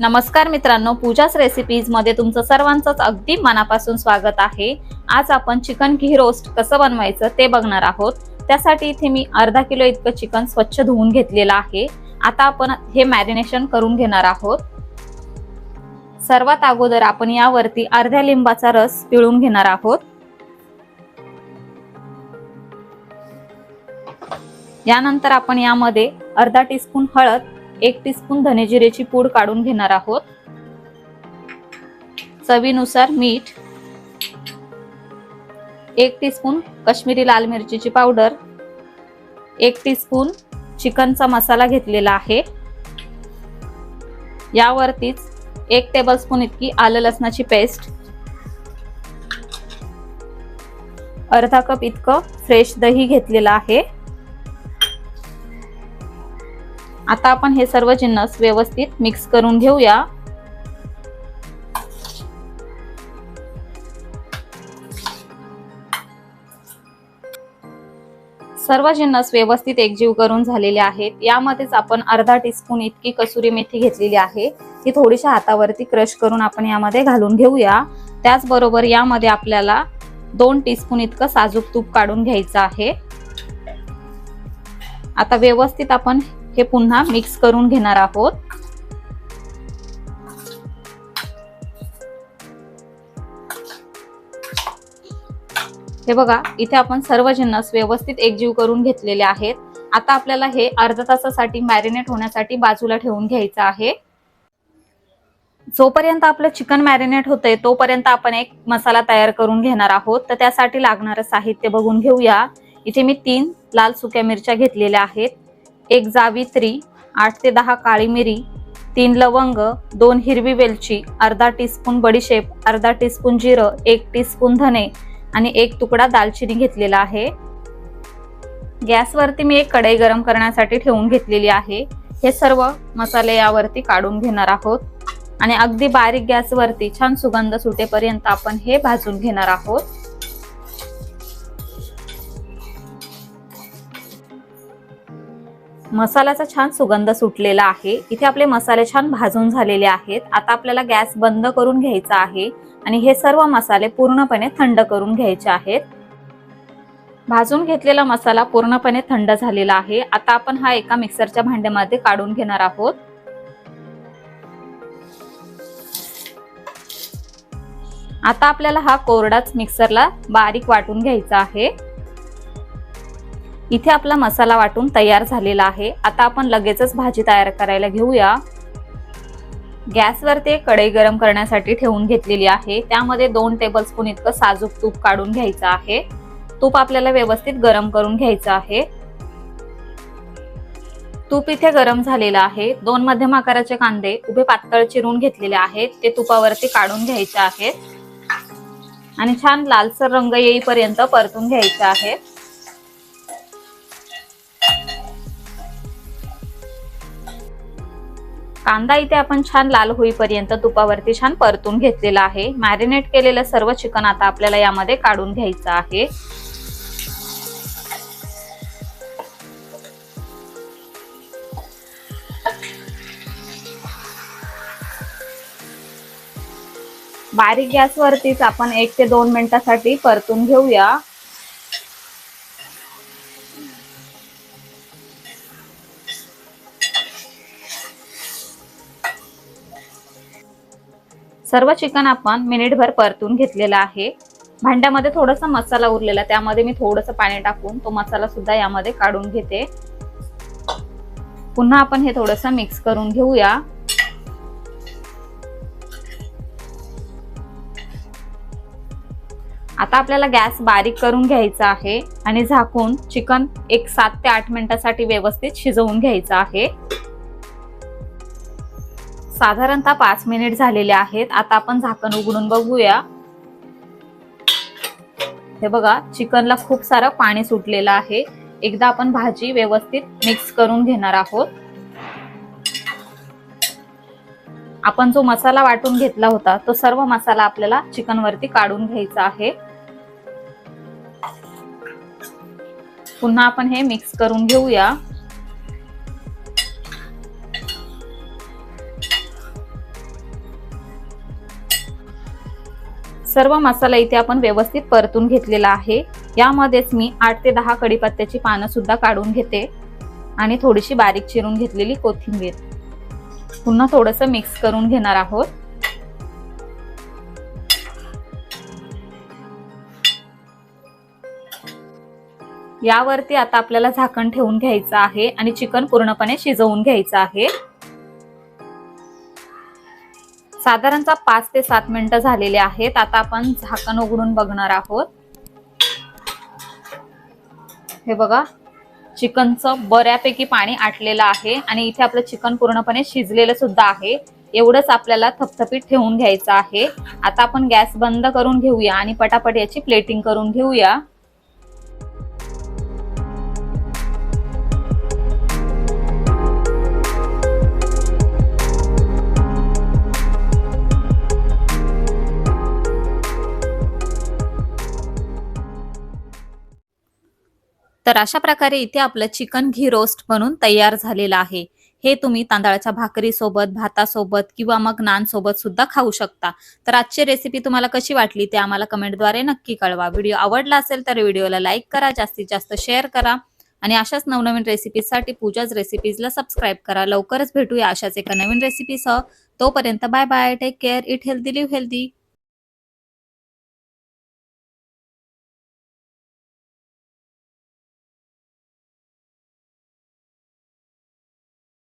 नमस्कार मित्रांनो पूजाच रेसिपीजमध्ये तुमचं सर्वांचंच अगदी मनापासून स्वागत आहे. आज आपण चिकन घी रोस्ट कसं बनवायचं ते बघणार आहोत. त्यासाठी इथे मी अर्धा किलो इतकं चिकन स्वच्छ धुवून घेतलेलं आहे. आता आपण हे मॅरिनेशन करून घेणार आहोत. सर्वात अगोदर आपण यावरती अर्ध्या लिंबाचा रस पिळून घेणार आहोत. यानंतर आपण यामध्ये अर्धा टीस्पून हळद एक टीस्पून धनेजिरेची पूड काढून घेणार आहोत. चवीनुसार मीठ. एक टीस्पून कश्मीरी लाल मिरचीची पावडर एक टीस्पून चिकनचा मसाला घेतलेला आहे. यावरतीच एक टेबलस्पून इतकी आलं लसणाची पेस्ट अर्धा कप इतकं फ्रेश दही घेतलेलं आहे. आता आपण हे सर्व जिन्नस व्यवस्थित मिक्स करून घेऊया. सर्व जिन्नस व्यवस्थित एकजीव करून झालेले आहेत. यामध्येच आपण अर्धा टीस्पून इतकी कसुरी मेथी घेतलेली आहे. ती थोडीशा हातावरती क्रश करून आपण यामध्ये घालून घेऊया. त्याचबरोबर यामध्ये आपल्याला दोन टीस्पून इतकं साजूक तूप काढून घ्यायचं आहे. आता व्यवस्थित आपण हे पुन्हा मिक्स करून घेणार आहोत. हे बघा इथे आपण सर्व जिन्नस व्यवस्थित एकजीव करून घेतलेले आहेत. आता आपल्याला हे अर्धा तासासाठी मॅरिनेट होण्यासाठी बाजूला ठेवून घ्यायचं आहे. जोपर्यंत आपलं चिकन मॅरिनेट होतंय तोपर्यंत आपण एक मसाला तयार करून घेणार आहोत. तर त्यासाठी लागणारं साहित्य बघून घेऊया. इथे मी तीन लाल सुक्या मिरच्या घेतलेल्या आहेत. एक जावित्री आठ ते दहा काळी मिरी तीन लवंग दोन हिरवी वेलची अर्धा टीस्पून बडीशेप अर्धा टीस्पून जिरं एक टीस्पून धने आणि एक तुकडा दालचिनी घेतलेला आहे. गॅसवरती मी एक कढई गरम करण्यासाठी ठेवून घेतलेली आहे. हे सर्व मसाले यावरती काढून घेणार आहोत. आणि अगदी बारीक गॅसवरती छान सुगंध सुटेपर्यंत आपण हे भाजून घेणार आहोत. मसाल्याचा छान सुगंध सुटलेला आहे. इथे आपले मसाले छान भाजून झालेले आहेत. आता आपल्याला गॅस बंद करून घ्यायचा आहे आणि हे सर्व मसाले पूर्णपणे थंड करून घ्यायचे आहेत. भाजून घेतलेला मसाला पूर्णपणे थंड झालेला आहे. आता आपण हा एका मिक्सरच्या भांड्यामध्ये काढून घेणार आहोत. आता आपल्याला हा कोरडाच मिक्सरला बारीक वाटून घ्यायचा आहे. इथे आपला मसाला वाटून तयार झालेला आहे. आता आपण लगेचच भाजी तयार करायला घेऊया. गॅसवर ते कढई गरम करण्यासाठी ठेवून घेतलेली आहे. त्यामध्ये दोन टेबलस्पून इतकं साजूक तूप काढून घ्यायचं आहे. तूप आपल्याला व्यवस्थित गरम करून घ्यायचं आहे. तूप इथे गरम झालेलं आहे. दोन मध्यम आकाराचे कांदे उभे पातळ चिरून घेतलेले आहेत. ते तुपावरती काढून घ्यायचे आहेत. आणि छान लालसर रंग येईपर्यंत परतून घ्यायचे आहे कांदा इथे आपण छान लाल होईपर्यंत तुपावरती छान परतून घेतलेला आहे. मॅरिनेट केलेलं सर्व चिकन आता आपल्याला यामध्ये काढून घ्यायचं आहे. बारीक गॅसवरतीच आपण एक ते दोन मिनिटासाठी परतून घेऊया. सर्व चिकन आपण मिनिटभर परतून घेतलेला आहे. भांड्यामध्ये थोडासा मसाला उरलेला त्यामध्ये मी थोडंसं पाणी टाकून तो मसाला सुद्धा यामध्ये काढून घेते. पुन्हा आपण हे थोडंसं मिक्स करून घेऊया. आता आपल्याला गॅस बारीक करून घ्यायचा आहे आणि झाकून चिकन एक सात ते आठ मिनिटासाठी व्यवस्थित शिजवून घ्यायचं आहे. साधारणतः पाच मिनिट झालेले आहेत. आता आपण झाकण उघडून बघूया. हे बघा चिकनला खूप सारं पाणी सुटलेलं आहे. एकदा आपण भाजी व्यवस्थित मिक्स करून घेणार आहोत. आपण जो मसाला वाटून घेतला होता तो सर्व मसाला आपल्याला चिकन वरती काढून घ्यायचा आहे. पुन्हा आपण हे मिक्स करून घेऊया. सर्व मसाला इथे आपण व्यवस्थित परतून घेतलेला आहे. यामध्येच मी आठ ते दहा कडीपत्त्याची पानं सुद्धा काढून घेते. आणि थोडीशी बारीक चिरून घेतलेली कोथिंबीर. पुन्हा थोडंसं मिक्स करून घेणार आहोत. यावरती आता आपल्याला झाकण ठेवून घ्यायचं आहे आणि चिकन पूर्णपणे शिजवून घ्यायचं आहे. साधारणतः पाच ते सात मिनिटं झालेले आहेत. आता आपण झाकण उघडून बघणार आहोत. हे बघा चिकनचं बऱ्यापैकी पाणी आटलेलं आहे आणि इथे आपलं चिकन पूर्णपणे शिजलेलं सुद्धा आहे. एवढंच आपल्याला थपथपीत ठेवून घ्यायचं आहे. आता आपण गॅस बंद करून घेऊया आणि पटापट याची प्लेटिंग करून घेऊया. तर अशा प्रकारे इथे आपलं चिकन घी रोस्ट बनून तयार झालेलं आहे. हे तुम्ही तांदळाच्या भाकरीसोबत भातासोबत किंवा मग नानसोबत सुद्धा खाऊ शकता. तर आजची रेसिपी तुम्हाला कशी वाटली ते आम्हाला कमेंटद्वारे नक्की कळवा. व्हिडिओ आवडला असेल तर व्हिडिओला लाईक करा जास्तीत जास्त शेअर करा आणि अशाच नवनवीन रेसिपीजसाठी पूजाच रेसिपीजला सबस्क्राईब करा. लवकरच भेटूया अशाच एका नवीन रेसिपीसह तोपर्यंत bye bye take care eat healthy live healthy